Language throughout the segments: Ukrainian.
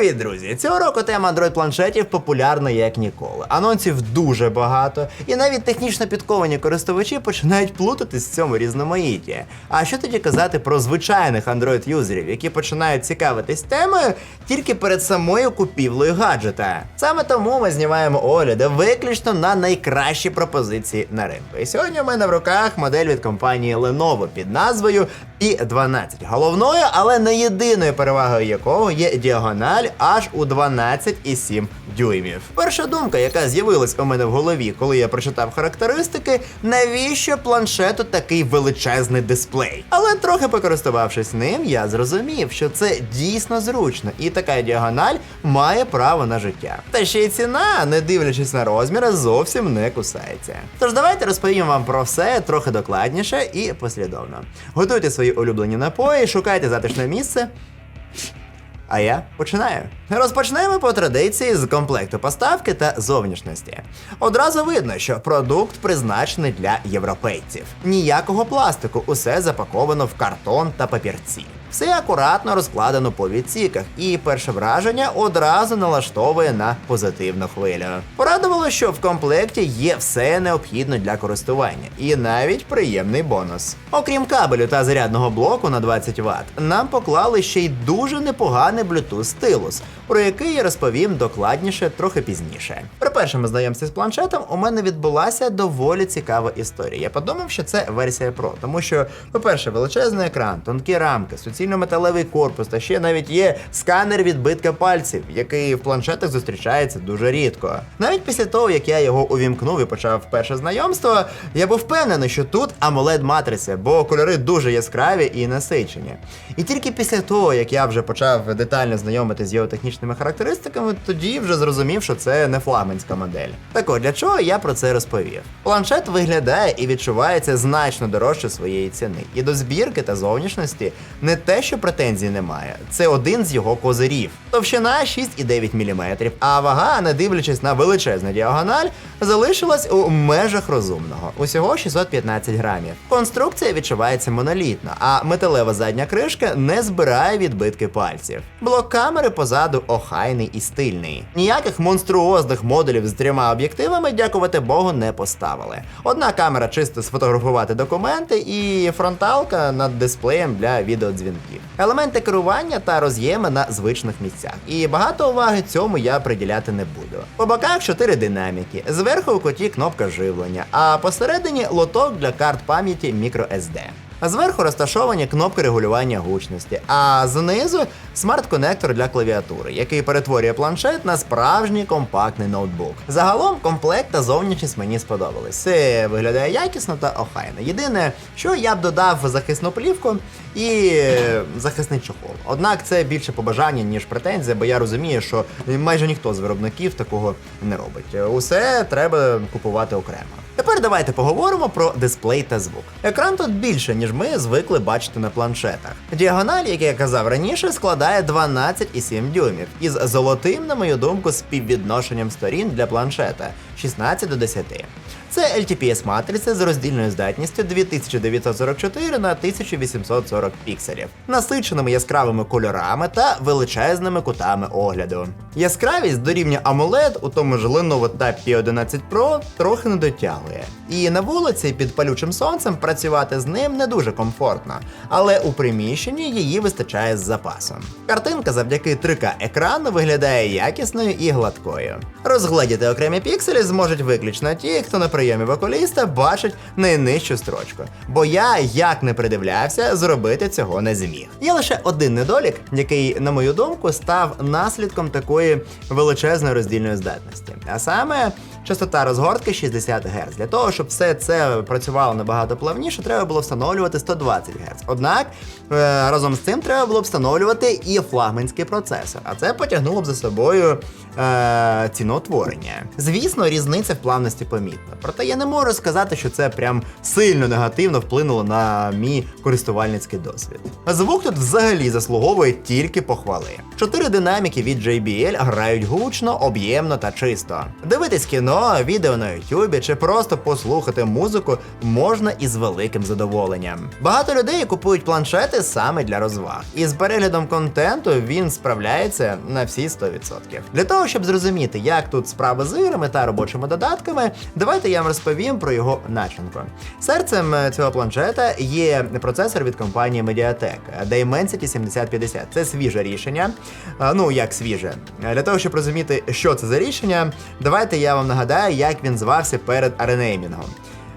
Привіт, друзі! Цього року тема Android планшетів популярна як ніколи. Анонсів дуже багато, і навіть технічно підковані користувачі починають плутатись в цьому різноманітті. А що тоді казати про звичайних Android юзерів, які починають цікавитись темою тільки перед самою купівлею гаджета? Саме тому ми знімаємо огляди виключно на найкращі пропозиції на ринку. І сьогодні у мене в руках модель від компанії Lenovo під назвою i12. Головною, але не єдиною перевагою якого є діагональ аж у 12,7 дюймів. Перша думка, яка з'явилась у мене в голові, коли я прочитав характеристики, навіщо планшету такий величезний дисплей. Але трохи покористувавшись ним, я зрозумів, що це дійсно зручно, і така діагональ має право на життя. Та ще й ціна, не дивлячись на розміри, зовсім не кусається. Тож давайте розповім вам про все трохи докладніше і послідовно. Готуйте свої улюблені напої, шукайте затишне місце. А я починаю. Розпочнемо по традиції з комплекту поставки та зовнішності. Одразу видно, що продукт призначений для європейців. Ніякого пластику, усе запаковано в картон та папірці. Все акуратно розкладено по відсіках, і перше враження одразу налаштовує на позитивну хвилю. Порадувало, що в комплекті є все необхідне для користування, і навіть приємний бонус. Окрім кабелю та зарядного блоку на 20 Вт, нам поклали ще й дуже непоганий Bluetooth стилус, про який я розповім докладніше трохи пізніше. При першому знайомстві з планшетом у мене відбулася доволі цікава історія. Я подумав, що це версія Pro, тому що, по-перше, величезний екран, тонкі рамки, суцільно-металевий корпус, та ще навіть є сканер відбитка пальців, який в планшетах зустрічається дуже рідко. Навіть після того, як я його увімкнув і почав перше знайомство, я був впевнений, що тут amoled матриця, бо кольори дуже яскраві і насичені. І тільки після того, як я вже почав детально знайомитися з його технічними характеристиками, тоді вже зрозумів, що це не флагманська модель. Так от, для чого я про це розповів? Планшет виглядає і відчувається значно дорожче своєї ціни. І до збірки та зовнішності не те, що претензій немає, це один з його козирів. Товщина 6,9 мм, а вага, не дивлячись на величезну діагональ, залишилась у межах розумного. Усього 615 грамів. Конструкція відчувається монолітно, а металева задня кришка не збирає відбитки пальців. Блок камери позаду охайний і стильний. Ніяких монструозних модулів з трьома об'єктивами, дякувати Богу, не поставили. Одна камера чисто сфотографувати документи, і фронталка над дисплеєм для відеодзвінків. Елементи керування та роз'єми на звичних місцях. І багато уваги цьому я приділяти не буду. По боках чотири динаміки, зверху у коті кнопка живлення, а посередині лоток для карт пам'яті microSD. Зверху розташовані кнопки регулювання гучності, а знизу смарт-конектор для клавіатури, який перетворює планшет на справжній компактний ноутбук. Загалом комплект та зовнішність мені сподобались. Все виглядає якісно та охайно. Єдине, що я б додав захисну плівку і е, захисний чохол. Однак це більше побажання, ніж претензія, бо я розумію, що майже ніхто з виробників такого не робить. Усе треба купувати окремо. Тепер давайте поговоримо про дисплей та звук. Екран тут більше, ніж ми звикли бачити на планшетах. Діагональ, як я казав раніше, складає 12,7 дюймів, із золотим, на мою думку, співвідношенням сторін для планшета 16 до 10. Це LTPS матриця з роздільною здатністю 2944 на 1840 пікселів, насиченими яскравими кольорами та величезними кутами огляду. Яскравість до рівня AMOLED у тому ж Lenovo Tab P11 Pro трохи не дотягує. І на вулиці під палючим сонцем працювати з ним не дуже комфортно, але у приміщенні її вистачає з запасом. Картинка завдяки 3К екрану виглядає якісною і гладкою. Розгледіти окремі пікселі зможуть виключно ті, хто на прийомі вокаліста бачить найнижчу строчку. Бо я, як не придивлявся, зробити цього не зміг. Є лише один недолік, який, на мою думку, став наслідком такої величезної роздільної здатності. А саме частота розгортки 60 Гц. Для того, щоб все це працювало набагато плавніше, треба було встановлювати 120 Гц. Однак е, разом з цим треба було встановлювати і флагманський процесор, а це потягнуло б за собою е, ціноутворення. Звісно, різниця в плавності помітна. Проте я не можу сказати, що це прям сильно негативно вплинуло на мій користувальницький досвід. Звук тут взагалі заслуговує тільки похвали. Чотири динаміки від JBL грають гучно, об'ємно та чисто. Дивитись кіно відео на Ютубі чи просто послухати музику можна із великим задоволенням. Багато людей купують планшети саме для розваг, і з переглядом контенту він справляється на всі 100%. Для того, щоб зрозуміти, як тут справа з іграми та робочими додатками, давайте я вам розповім про його начинку. Серцем е, цього планшета є процесор від компанії Mediatek Dimensity 7050. Це свіже рішення. Ну як свіже. Е, Для того, щоб розуміти, що це за рішення, давайте я вам нагадаю, як він звався перед аренеймінгом.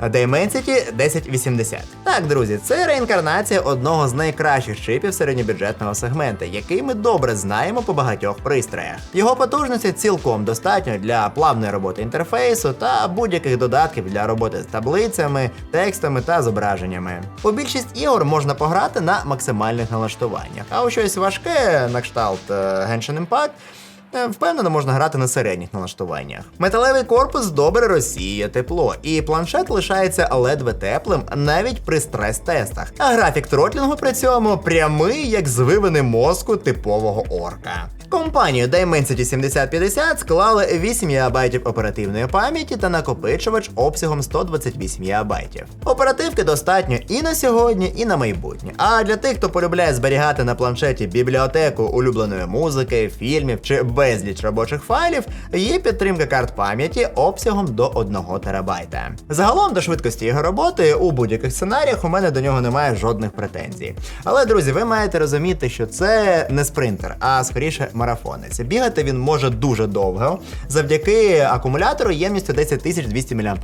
Dimensity 1080. Так, друзі, це реінкарнація одного з найкращих чипів середньобюджетного сегмента, який ми добре знаємо по багатьох пристроях. Його потужності цілком достатньо для плавної роботи інтерфейсу та будь-яких додатків для роботи з таблицями, текстами та зображеннями. У більшість ігор можна пограти на максимальних налаштуваннях, а у щось важке, на кшталт е, Genshin Impact, Впевнено, можна грати на середніх налаштуваннях. Металевий корпус добре розсіює тепло, і планшет лишається ледве теплим навіть при стрес-тестах. А графік тротлінгу при цьому прямий, як звивини мозку типового орка. Компанію Dimensity 7050 склали 8 ГБ оперативної пам'яті та накопичувач обсягом 128 ГБ. Оперативки достатньо і на сьогодні, і на майбутнє. А для тих, хто полюбляє зберігати на планшеті бібліотеку улюбленої музики, фільмів чи безліч робочих файлів, є підтримка карт пам'яті обсягом до 1 ТБ. Загалом до швидкості його роботи у будь-яких сценаріях у мене до нього немає жодних претензій. Але, друзі, ви маєте розуміти, що це не спринтер, а скоріше марафонець. Бігати він може дуже довго завдяки акумулятору ємністю 10 200 мАч,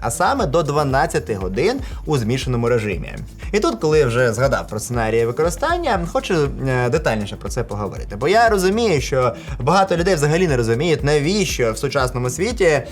а саме до 12 годин у змішаному режимі. І тут, коли я вже згадав про сценарії використання, хочу е, детальніше про це поговорити. Бо я розумію, що багато людей взагалі не розуміють, навіщо в сучасному світі е,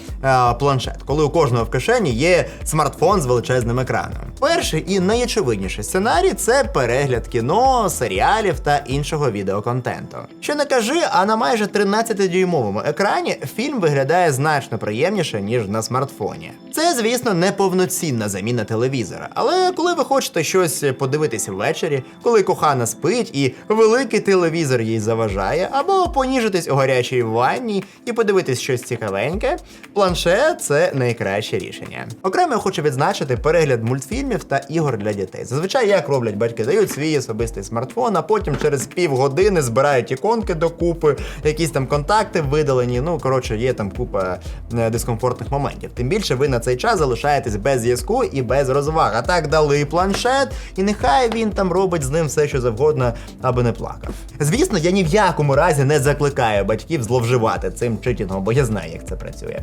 планшет, коли у кожного в кишені є смартфон з величезним екраном. Перший і найочевидніший сценарій це перегляд кіно, серіалів та іншого відеоконтенту. Що не кажи, а на майже 13-дюймовому екрані фільм виглядає значно приємніше, ніж на смартфоні. Це, звісно, не повноцінна заміна телевізора, але коли ви хочете щось подивитися ввечері, коли кохана спить і великий телевізор їй заважає, або поніжитись у гарячій ванні і подивитись щось цікавеньке, планшет це найкраще рішення. Окремо я хочу відзначити перегляд мультфільмів та ігор для дітей. Зазвичай як роблять батьки, дають свій особистий смартфон, а потім через півгодини збирають іконки докупи, якісь там контакти видалені. Ну коротше, є там купа е, дискомфортних моментів. Тим більше ви на цей час залишаєтесь без зв'язку і без розваг. А так дали планшет, і нехай він там робить з ним все, що завгодно, аби не плакав. Звісно, я ні в якому разі не закликаю батьків зловживати цим читінгом, бо я знаю, як це працює.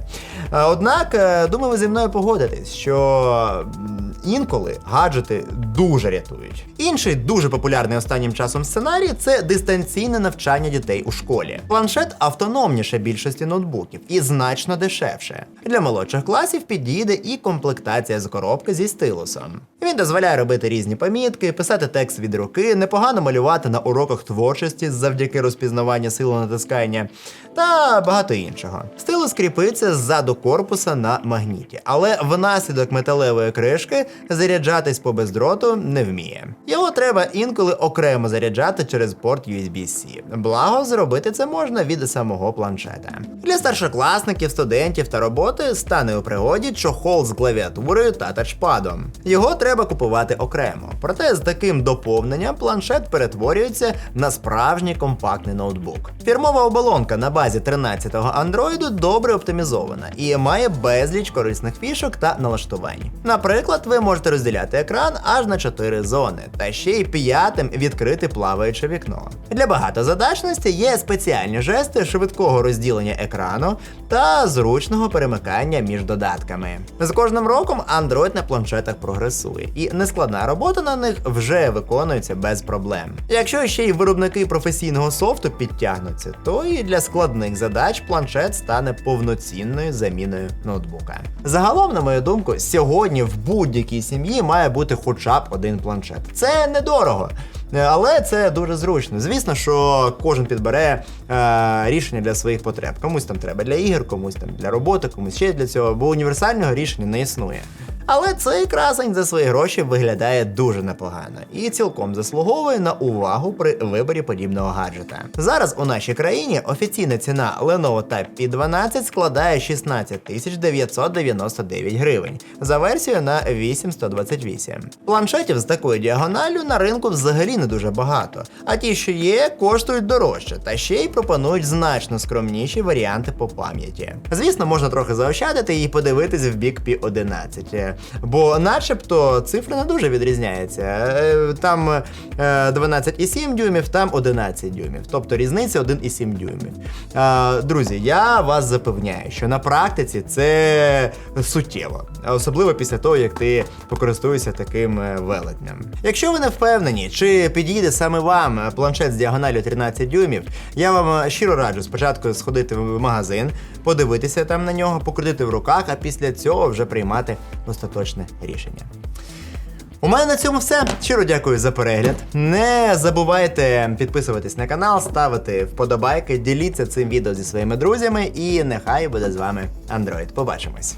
Однак, е, думаю, ви зі мною погодитесь, що інколи гаджети дуже рятують. Інший дуже популярний останнім часом сценарій це дистанційне навчання дітей у школі. Планшет автономніше більшості ноутбуків і значно дешевше. Для молодших класів підійде і комплектація з коробки зі стилусом. Він дозволяє робити різні помітки, писати текст від руки, непогано малювати на уроках творчості завдяки розпізнаванню силу натискання та багато іншого. Стилус кріпиться ззаду корпуса на магніті, але внаслідок металевої кришки заряджатись по бездроту не вміє. Його треба інколи окремо заряджати через порт USB-C. Благо, зробити це можна від самого планшета. Для старшокласників, студентів та роботи стане у пригоді чохол з клавіатурою та тачпадом. Його треба купувати окремо. Проте з таким доповненням планшет перетворюється на справжній компактний ноутбук. Фірмова оболонка на базі 13-го Android добре оптимізована і має безліч корисних фішок та налаштувань. Наприклад, ви можете розділяти екран аж на 4 зони, та ще й п'ятим відкрити плаваюче вікно. Для багатозадачності є спеціальні жести швидкого розділення екрану та зручного перемикання між додатками. З кожним роком Android на планшетах прогресує, і нескладна робота на них вже виконується без проблем. Якщо ще й виробники професійного софту підтягнуться, то і для складних задач планшет стане повноцінною заміною ноутбука. Загалом, на мою думку, сьогодні в будь-якій сім'ї має бути хоча б один планшет. Це недорого. Е, Але це дуже зручно. Звісно, що кожен підбере е, рішення для своїх потреб. Комусь там треба для ігор, комусь там для роботи, комусь ще для цього, бо універсального рішення не існує. Але цей красень за свої гроші виглядає дуже непогано і цілком заслуговує на увагу при виборі подібного гаджета. Зараз у нашій країні офіційна ціна Lenovo Tab P12 складає 16 тисяч 999 гривень за версію на 8128. Планшетів з такою діагоналлю на ринку взагалі не дуже багато, а ті, що є, коштують дорожче та ще й пропонують значно скромніші варіанти по пам'яті. Звісно, можна трохи заощадити і подивитись в бік P11, бо начебто цифри не дуже відрізняються. Е, Там е, 12,7 дюймів, там 11 дюймів, тобто різниця 1,7 дюймів. Е, Друзі, я вас запевняю, що на практиці це суттєво, особливо після того, як ти покористуєшся таким е, велетнем. Якщо ви не впевнені, чи підійде саме вам планшет з діагоналю 13 дюймів, я вам щиро раджу спочатку сходити в магазин, подивитися там на нього, покрутити в руках, а після цього вже приймати остаточне рішення. У мене на цьому все. Щиро дякую за перегляд. Не забувайте підписуватись на канал, ставити вподобайки, діліться цим відео зі своїми друзями, і нехай буде з вами Android. Побачимось.